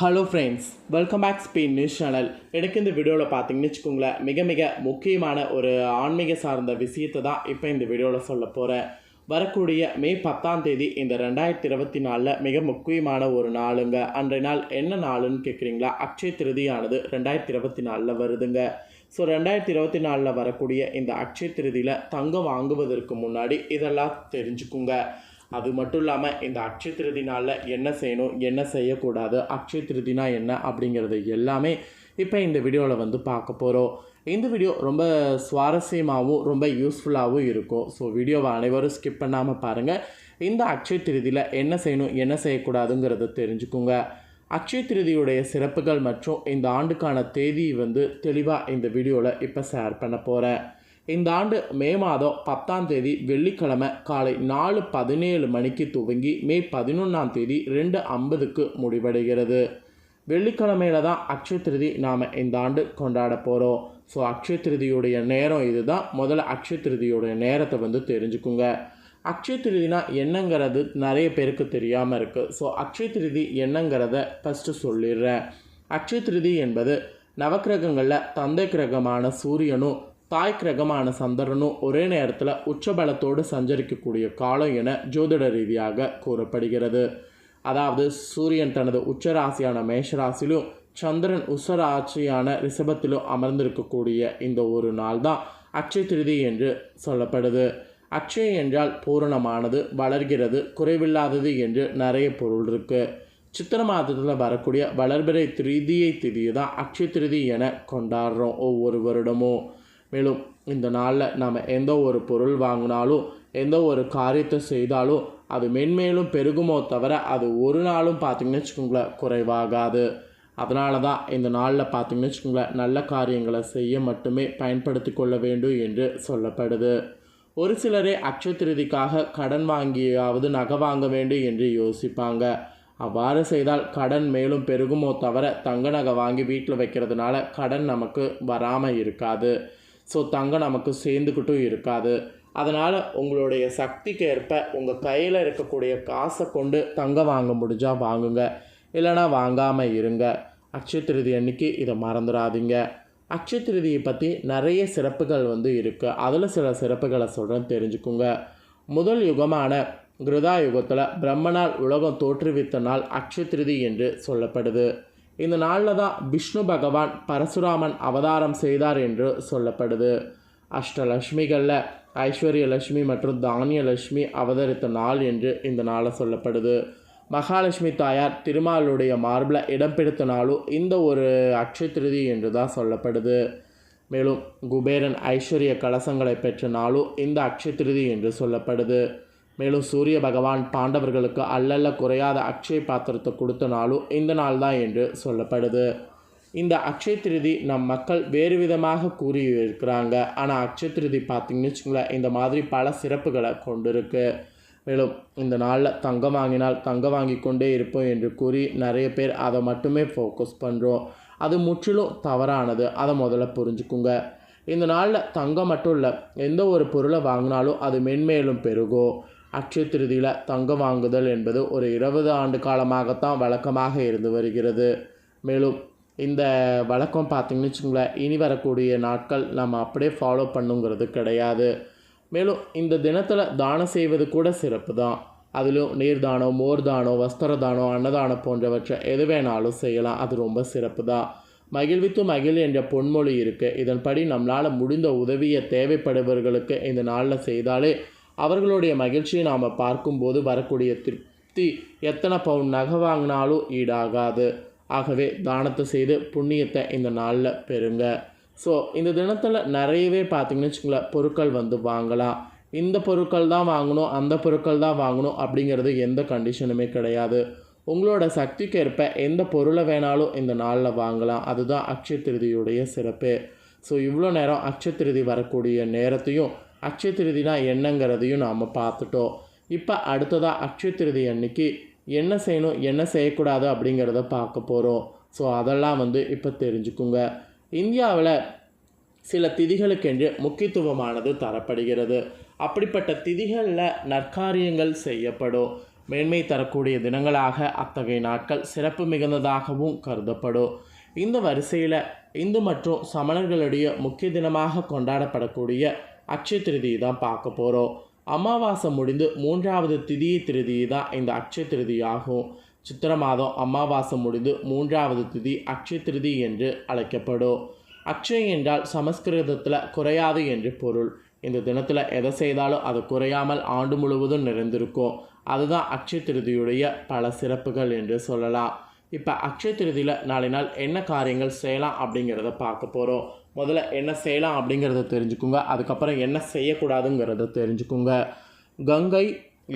Hello friends welcome back Spain news channel எனக்கு இந்த வீடியோவில் பார்த்தீங்கன்னு வச்சுக்கோங்களேன் மிக மிக முக்கியமான ஒரு ஆன்மீக சார்ந்த விஷயத்தை தான் இப்போ இந்த வீடியோவில் சொல்ல போகிறேன் வரக்கூடிய மே பத்தாம் தேதி இந்த ரெண்டாயிரத்தி இருபத்தி நாலில் மிக முக்கியமான ஒரு நாளுங்க. அன்றைய நாள் என்ன நாளுன்னு கேட்குறீங்களா அக்ஷய திருதியானது ரெண்டாயிரத்தி இருபத்தி நாலில் வருதுங்க. ஸோ ரெண்டாயிரத்தி இருபத்தி நாலில் வரக்கூடிய இந்த அக்ஷய திருதியில் தங்கம் வாங்குவதற்கு முன்னாடி இதெல்லாம் தெரிஞ்சுக்குங்க. அது மட்டும் இல்லாமல் இந்த அக்ஷய திருதி என்ன செய்யணும் என்ன செய்யக்கூடாது அக்ஷய திருதினா என்ன அப்படிங்கிறது எல்லாமே இப்போ இந்த வீடியோவில் வந்து பார்க்க போகிறோம் இந்த வீடியோ ரொம்ப சுவாரஸ்யமாகவும் ரொம்ப யூஸ்ஃபுல்லாகவும் இருக்கும். ஸோ வீடியோவை அனைவரும் ஸ்கிப் பண்ணாமல் பாருங்கள் இந்த அக்ஷய திருதியில் என்ன செய்யணும் என்ன செய்யக்கூடாதுங்கிறத தெரிஞ்சுக்கோங்க. அக்ஷய திருதியுடைய சிறப்புகள் மற்றும் இந்த ஆண்டுக்கான தேதி வந்து தெளிவாக இந்த வீடியோவில் இப்போ ஷேர் பண்ண போகிறேன் இந்த ஆண்டு மே மாதம் பத்தாம் தேதி வெள்ளிக்கிழமை காலை நாலு பதினேழு மணிக்கு துவங்கி மே பதினொன்றாம் தேதி ரெண்டு ஐம்பதுக்கு முடிவடைகிறது. வெள்ளிக்கிழமையில தான் அக்ஷய திருதி நாம் இந்த ஆண்டு கொண்டாட போகிறோம் ஸோ அக்ஷய திருதியுடைய நேரம் இதுதான். முதல்ல அக்ஷய திருதியுடைய நேரத்தை வந்து தெரிஞ்சுக்குங்க. அக்ஷய திருதினா என்னங்கிறது நிறைய பேருக்கு தெரியாமல் இருக்குது ஸோ அக்ஷய திருதி என்னங்கிறத ஃபஸ்ட்டு சொல்லிடுறேன். அக்ஷய திருதி என்பது நவக்கிரகங்களில் தந்தை கிரகமான சூரியனும் தாய் கிரகமான சந்திரனும் ஒரே நேரத்தில் உச்சபலத்தோடு சஞ்சரிக்கக்கூடிய காலம் என ஜோதிட ரீதியாக கூறப்படுகிறது. அதாவது சூரியன் தனது உச்சராசியான மேஷராசிலும் சந்திரன் உச்சராசியான ரிஷபத்திலும் அமர்ந்திருக்கக்கூடிய இந்த ஒரு நாள் தான் அக்ஷய திருதி என்று சொல்லப்படுது. அக்ஷய என்றால் பூரணமானது வளர்கிறது குறைவில்லாதது என்று நிறைய பொருள் இருக்குது சித்திர மாதத்தில் வரக்கூடிய வளர்பிறை திருதியை திதியை தான் அக்ஷய திருதி என கொண்டாடுறோம் ஒவ்வொரு வருடமும். மேலும் இந்த நாளில் நாம் எந்த ஒரு பொருள் வாங்கினாலும் எந்த ஒரு காரியத்தை செய்தாலும் அது மென்மேலும் பெருகுமோ தவிர அது ஒரு நாளும் பார்த்திங்கன்னு வச்சுக்கோங்களேன் குறைவாகாது. அதனால தான் இந்த நாளில் பார்த்திங்கன்னு வச்சுக்கோங்களேன் நல்ல காரியங்களை செய்ய மட்டுமே பயன்படுத்தி கொள்ள வேண்டும் என்று சொல்லப்படுது. ஒரு சிலரே அக்ஷய திருதிக்காக கடன் வாங்கியாவது நகை வாங்க வேண்டும் என்று யோசிப்பாங்க. அவ்வாறு செய்தால் கடன் மேலும் பெருகுமோ தவிர தங்க நகை வாங்கி வீட்டில் வைக்கிறதுனால கடன் நமக்கு வராமல் இருக்காது. ஸோ தங்கம் நமக்கு சேர்ந்துக்கிட்டும் இருக்காது. அதனால் உங்களுடைய சக்திக்கு ஏற்ப உங்கள் கையில் இருக்கக்கூடிய காசை கொண்டு தங்கம் வாங்க முடிஞ்சால் வாங்குங்க. இல்லைனா வாங்காமல் இருங்க. அக்ஷய திருதி அன்னைக்கு இதை மறந்துடாதீங்க. அக்ஷய திருதியை பற்றி நிறைய சிறப்புகள் வந்து இருக்குது அதில் சில சிறப்புகளை சொல்கிறேன் தெரிஞ்சுக்குங்க. முதல் யுகமான கிருதா யுகத்தில் பிரம்மனால் உலகம் தோற்றுவித்த நாள் அக்ஷய திருதி என்று சொல்லப்படுது. இந்த நாளில் தான் விஷ்ணு பகவான் பரசுராமன் அவதாரம் செய்தார் என்று சொல்லப்படுது. அஷ்டலட்சுமிகளில் ஐஸ்வர்யலட்சுமி மற்றும் தானியலட்சுமி அவதரித்த நாள் என்று இந்த நாளை சொல்லப்படுது. மகாலட்சுமி தாயார் திருமாலுடைய மார்பில் இடம் பிடித்த நாளும் இந்த ஒரு அக்ஷய திருதி என்று தான் சொல்லப்படுது. மேலும் குபேரன் ஐஸ்வர்ய கலசங்களை பெற்ற நாளும் இந்த அக்ஷய திருதி என்று சொல்லப்படுது. மேலும் சூரிய பகவான் பாண்டவர்களுக்கு அல்லல்ல குறையாத அக்ஷய பாத்திரத்தை கொடுத்த நாளும் இந்த நாள் தான் என்று சொல்லப்படுது. இந்த அக்ஷய திருதி நம் மக்கள் வேறு விதமாக கூறி இருக்கிறாங்க ஆனால் அக்ஷய திருதி பார்த்திங்கன்னு வச்சுங்களேன் இந்த மாதிரி பல சிறப்புகளை கொண்டிருக்கு. மேலும் இந்த நாளில் தங்கம் வாங்கினால் தங்கம் வாங்கி கொண்டே இருப்போம் என்று கூறி நிறைய பேர் அதை மட்டுமே ஃபோக்கஸ் பண்ணுறோம் அது முற்றிலும் தவறானது. அதை முதல்ல புரிஞ்சுக்குங்க. இந்த நாளில் தங்கம் மட்டும் இல்லை எந்த ஒரு பொருளை வாங்கினாலும் அது மென்மேலும் பெருகும். அக்ஷய திருதியில் தங்கம் வாங்குதல் என்பது ஒரு இருபது ஆண்டு காலமாகத்தான் வழக்கமாக இருந்து வருகிறது. மேலும் இந்த வழக்கம் பார்த்திங்கன்னு வச்சுங்களேன் இனி வரக்கூடிய நாட்கள் நம்ம அப்படியே ஃபாலோ பண்ணுங்கிறது கிடையாது. மேலும் இந்த தினத்தில் தானம் செய்வது கூட சிறப்பு தான் அதிலும் நீர்தானம் மோர் தானம் வஸ்திர தானம் அன்னதானம் போன்றவற்றை எது வேணாலும் செய்யலாம். அது ரொம்ப சிறப்பு தான் மகிழ்வித்து மகிழ் என்ற பொன்மொழி இருக்குது இதன்படி நம்மளால் முடிந்த உதவியை தேவைப்படுபவர்களுக்கு இந்த நாளில் செய்தாலே அவர்களுடைய மகிழ்ச்சியை நாம் பார்க்கும்போது வரக்கூடிய திருப்தி எத்தனை பவுன் நகை வாங்கினாலும் ஈடாகாது. ஆகவே தானத்தை செய்து புண்ணியத்தை இந்த நாளில் பெறுங்க. ஸோ இந்த தினத்தில் நிறையவே பார்த்திங்கன்னு வச்சுங்களேன் பொருட்கள் வந்து வாங்கலாம். இந்த பொருட்கள் தான் வாங்கணும் அந்த பொருட்கள் தான் வாங்கணும் அப்படிங்கிறது எந்த கண்டிஷனுமே கிடையாது. உங்களோட சக்திக்கு ஏற்ப எந்த பொருளை வேணாலும் இந்த நாளில் வாங்கலாம். அதுதான் அக்ஷய திருதியுடைய சிறப்பு. ஸோ இவ்வளோ நேரம் அக்ஷய திருதி வரக்கூடிய நேரத்தையும் அக்ஷய திருதினா என்னங்கிறதையும் நாம் பார்த்துட்டோம். இப்போ அடுத்ததாக அக்ஷய திருதி அன்னைக்கு என்ன செய்யணும் என்ன செய்யக்கூடாது அப்படிங்கிறத பார்க்க போகிறோம் ஸோ அதெல்லாம் வந்து இப்போ தெரிஞ்சுக்குங்க. இந்தியாவில் சில திதிகளுக்கென்று முக்கியத்துவமானது தரப்படுகிறது. அப்படிப்பட்ட திதிகளில் நற்காரியங்கள் செய்யப்படும். மேன்மை தரக்கூடிய தினங்களாக அத்தகைய நாட்கள் சிறப்பு மிகுந்ததாகவும் கருதப்படும். இந்த வரிசையில் இந்து மற்றும் சமணர்களுடைய முக்கிய தினமாக கொண்டாடப்படக்கூடிய அக்ஷய திருதியை தான் பார்க்க போகிறோம் அமாவாசை முடிந்து மூன்றாவது திதியை திருதி தான் இந்த அக்ஷய திருதி ஆகும் சித்திர மாதம் அமாவாசை முடிந்து மூன்றாவது திதி அக்ஷய திருதி என்று அழைக்கப்படும். அக்ஷய் என்றால் சமஸ்கிருதத்தில் குறையாது என்று பொருள். இந்த தினத்தில் எதை செய்தாலும் அது குறையாமல் ஆண்டு முழுவதும் நிறைந்திருக்கும். அதுதான் அக்ஷய திருதியுடைய பல சிறப்புகள் என்று சொல்லலாம். இப்போ அக்ஷய திருதியில் நாளை நாள் என்ன காரியங்கள் செய்யலாம் அப்படிங்கிறத பார்க்க போகிறோம் முதல்ல என்ன செய்யலாம் அப்படிங்கிறத தெரிஞ்சுக்குங்க. அதுக்கப்புறம் என்ன செய்யக்கூடாதுங்கிறத தெரிஞ்சுக்குங்க. கங்கை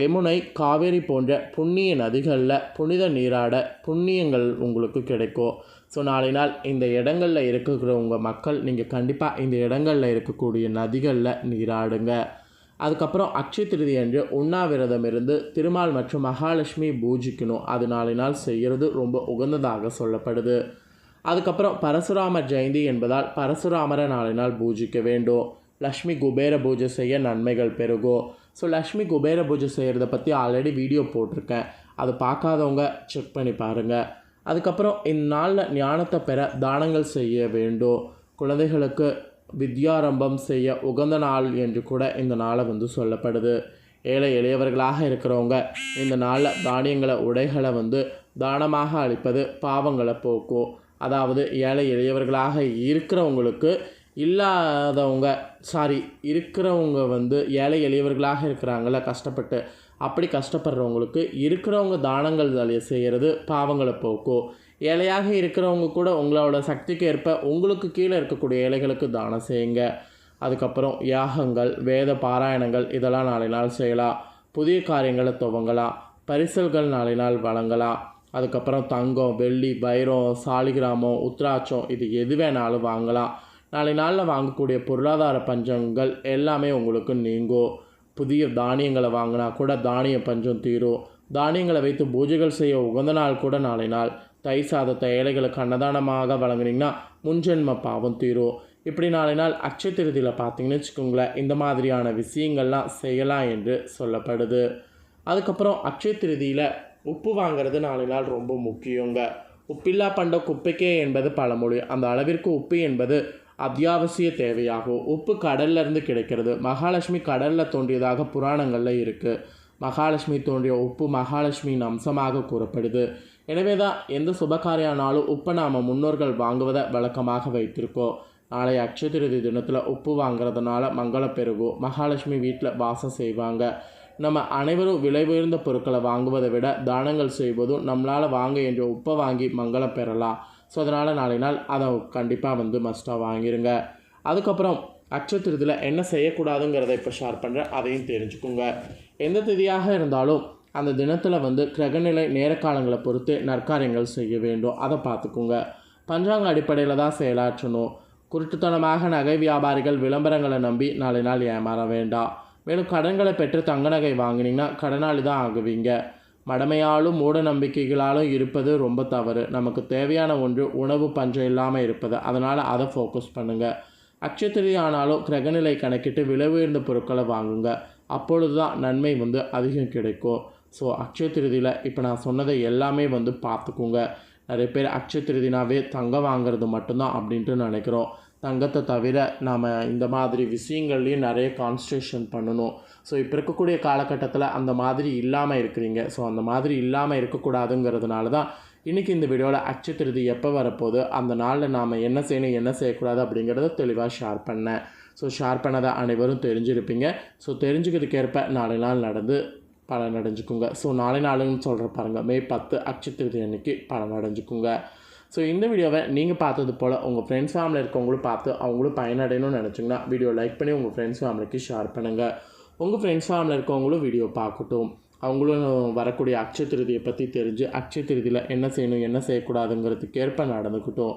யமுனை காவேரி போன்ற புண்ணிய நதிகளில் புனித நீராட புண்ணியங்கள் உங்களுக்கு கிடைக்கும். ஸோ நாளை நாள் இந்த இடங்களில் இருக்கிறவங்க மக்கள் நீங்கள் கண்டிப்பாக இந்த இடங்களில் இருக்கக்கூடிய நதிகளில் நீராடுங்க. அதுக்கப்புறம் அக்ஷய திருதி அன்று உண்ணாவிரதம் இருந்து திருமால் மற்றும் மகாலட்சுமி பூஜிக்கணும். அது நாளை நாள் செய்கிறது ரொம்ப உகந்ததாக சொல்லப்படுது. அதுக்கப்புறம் பரசுராமர் ஜெயந்தி என்பதால் பரசுராமரை நாளை நாள் பூஜிக்க வேண்டும். லக்ஷ்மி குபேர பூஜை செய்ய நன்மைகள் பெருகும் ஸோ லக்ஷ்மி குபேர பூஜை செய்கிறத பற்றி ஆல்ரெடி வீடியோ போட்டிருக்கேன். அது பார்க்காதவங்க செக் பண்ணி பாருங்கள் அதுக்கப்புறம் இந்நாளில் ஞானத்தை பெற தானங்கள் செய்ய வேண்டும். குழந்தைகளுக்கு வித்யாரம்பம் செய்ய உகந்த நாள் என்று கூட இந்த நாளை வந்து சொல்லப்படுது. ஏழை எளியவர்களாக இருக்கிறவங்க இந்த நாளில் தானியங்களை உடைகளை வந்து தானமாக அளிப்பது பாவங்களை போக்கும். அதாவது ஏழை எளியவர்களாக இருக்கிறவங்களுக்கு இல்லாதவங்க சாரி இருக்கிறவங்க வந்து ஏழை எளியவர்களாக இருக்கிறாங்கள கஷ்டப்பட்டு அப்படி கஷ்டப்படுறவங்களுக்கு இருக்கிறவங்க தானங்கள் செய்கிறது பாவங்களை போக்கும் ஏழையாக இருக்கிறவங்க கூட உங்களோட சக்திக்கு ஏற்ப உங்களுக்கு கீழே இருக்கக்கூடிய ஏழைகளுக்கு தானம் செய்யுங்க. அதுக்கப்புறம் யாகங்கள் வேத பாராயணங்கள் இதெல்லாம் நாளை நாள் செய்யலாம். புதிய காரியங்களை துவங்கலாம். பரிசல்கள் நாளை நாள் வழங்கலாம். அதுக்கப்புறம் தங்கம் வெள்ளி வைரம் சாலிகிராமம் உத்ராட்சம் இது எது வேணாலும் வாங்கலாம். நாளை நாளில் வாங்கக்கூடிய பொருளாதார பஞ்சங்கள் எல்லாமே உங்களுக்கு நீங்கும். புதிய தானியங்களை வாங்கினா கூட தானிய பஞ்சம் தீரும். தானியங்களை வைத்து பூஜைகள் செய்ய உகந்த நாள் கூட நாளை நாள். தை சாதத்தை ஏழைகளுக்கு அன்னதானமாக வழங்குனீங்கன்னா முன்ஜென்ம பாவம் தீரும். இப்படி நாளை நாள் அச்சய திருதியில் பார்த்தீங்கன்னு வச்சுக்கோங்களேன் இந்த மாதிரியான விஷயங்கள்லாம் செய்யலாம் என்று சொல்லப்படுது. அதுக்கப்புறம் அக்ஷய திருதியில் உப்பு வாங்குறது நாளை நாள் ரொம்ப முக்கியங்க. உப்பில்லா பண்ட குப்பைக்கே என்பது பழமொழி. அந்த அளவிற்கு உப்பு என்பது அத்தியாவசிய தேவையாகும். உப்பு கடல்ல இருந்து கிடைக்கிறது. மகாலட்சுமி கடலில் தோன்றியதாக புராணங்களில் இருக்குது மகாலட்சுமி தோன்றிய உப்பு மகாலட்சுமியின் அம்சமாக கூறப்படுது. எனவே தான் எந்த சுபகாரியானாலும் உப்பை நாம் முன்னோர்கள் வாங்குவதை வழக்கமாக வைத்திருக்கோம். நாளை அக்ஷய திருதி தினத்தில் உப்பு வாங்குறதுனால மங்களம் பெருகும். மகாலட்சுமி வீட்டில் வாசம் செய்வாங்க. நம்ம அனைவரும் விலை உயர்ந்த பொருட்களை வாங்குவதை விட தானங்கள் செய்வதும் நம்மளால் வாங்க என்ற உப்பை வாங்கி மங்களம் பெறலாம். ஸோ அதனால் நாளை நாள் அதை கண்டிப்பாக வந்து மஸ்ட்டாக வாங்கிருங்க. அதுக்கப்புறம் அச்சத்திருதில் என்ன செய்யக்கூடாதுங்கிறத இப்போ ஷேர் பண்ணுறேன் அதையும் தெரிஞ்சுக்குங்க. எந்த திதியாக இருந்தாலும் அந்த தினத்தில் வந்து கிரகநிலை நேரக்காலங்களை பொறுத்து நற்காரியங்கள் செய்ய வேண்டும். அதை பார்த்துக்குங்க. பஞ்சாங்க அடிப்படையில் தான் செயலாற்றணும். குருட்டுத்தனமாக நகை வியாபாரிகள் விளம்பரங்களை நம்பி நாளை நாள் ஏமாற வேண்டாம். மேலும் கடன்களை பெற்று தங்க நகை வாங்கினீங்கன்னா கடனாளி தான் ஆகுவீங்க. மடமையாலும் மூட நம்பிக்கைகளாலும் இருப்பது ரொம்ப தவறு. நமக்கு தேவையான ஒன்று உணவு பஞ்சம் இல்லாமல் இருப்பது. அதனால் அதை ஃபோக்கஸ் பண்ணுங்கள் அச்சத்திரி ஆனாலும் கிரகநிலை கணக்கிட்டு விலை உயர்ந்த பொருட்களை வாங்குங்க. அப்பொழுது தான் நன்மை வந்து அதிகம் கிடைக்கும். ஸோ அக்ஷய திருதியில் இப்போ நான் சொன்னதை எல்லாமே வந்து பார்த்துக்குங்க. நிறைய பேர் அக்ஷய திருதினாவே தங்கம் வாங்குறது மட்டும்தான் அப்படின்ட்டு நினைக்கிறோம். தங்கத்தை தவிர நாம் இந்த மாதிரி விஷயங்கள்லையும் நிறைய கான்சன்ட்ரேஷன் பண்ணணும். ஸோ இப்போ இருக்கக்கூடிய காலகட்டத்தில் அந்த மாதிரி இல்லாமல் இருக்கிறீங்க. ஸோ அந்த மாதிரி இல்லாமல் இருக்கக்கூடாதுங்கிறதுனால தான் இன்றைக்கி இந்த வீடியோவில் அச்சத்திருதி எப்போ வரப்போகுது அந்த நாளில் நாம் என்ன செய்யணும் என்ன செய்யக்கூடாது அப்படிங்கிறத தெளிவாக ஷேர் பண்ணேன். ஸோ ஷேர் பண்ணதை அனைவரும் தெரிஞ்சிருப்பீங்க. ஸோ தெரிஞ்சுக்கிறதுக்கேற்ப நாளை நாள் நடந்து பலன் அடைஞ்சுக்குங்க ஸோ நாளை நாளுன்னு சொல்கிற பாருங்கள் மே பத்து அச்சத்திருதி அன்னைக்கு பலன் அடைஞ்சுக்குங்க ஸோ இந்த வீடியோவை நீங்கள் பார்த்தது போல் உங்கள் ஃப்ரெண்ட்ஸ் ஃபேமிலி இருக்கவங்களும் பார்த்து அவங்களும் பயனடையணும்னு நினச்சிங்கன்னா வீடியோ லைக் பண்ணி உங்கள் ஃப்ரெண்ட்ஸ் ஃபேமிலிக்கு ஷேர் பண்ணுங்கள் உங்கள் ஃப்ரெண்ட்ஸ் ஃபேமிலியில் இருக்கவங்களும் வீடியோ பார்க்கட்டும். அவங்களும் வரக்கூடிய அக்ஷய திருதியை பற்றி தெரிஞ்சு அக்ஷய திருதியில் என்ன செய்யணும் என்ன செய்யக்கூடாதுங்கிறதுக்கு ஏற்ப நடந்துக்கிட்டோம்.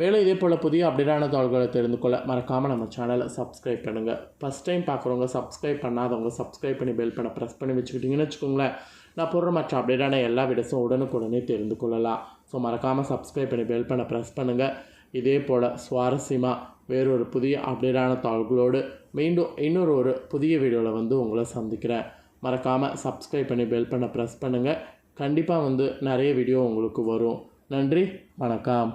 மேலும் இதே போல் புதிய அப்டேட்டான தகவல்களை தெரிந்து கொள்ள மறக்காமல் நம்ம சேனலை சப்ஸ்கிரைப் பண்ணுங்கள் ஃபஸ்ட் டைம் பார்க்குறவங்க சப்ஸ்கிரைப் பண்ணாதவங்க சப்ஸ்கிரைப் பண்ணி பெல் பண்ண ப்ரெஸ் பண்ணி வச்சுக்கிட்டிங்கன்னு வச்சுக்கோங்களேன். நான் போடுற மற்ற அப்டேட்டான எல்லா விடஸும் உடனுக்குடனே தெரிந்து கொள்ளலாம். ஸோ மறக்காமல் சப்ஸ்கிரைப் பண்ணி பெல் பண்ண ப்ரெஸ் பண்ணுங்கள் இதே போல் சுவாரஸ்யமாக வேறொரு புதிய அப்டேட்டான தாள்களோடு மீண்டும் இன்னொரு ஒரு புதிய வீடியோவில் வந்து உங்களை சந்திக்கிறேன். மறக்காமல் சப்ஸ்கிரைப் பண்ணி பெல் பண்ண ப்ரெஸ் பண்ணுங்கள் கண்டிப்பாக வந்து நிறைய வீடியோ உங்களுக்கு வரும். நன்றி வணக்கம்.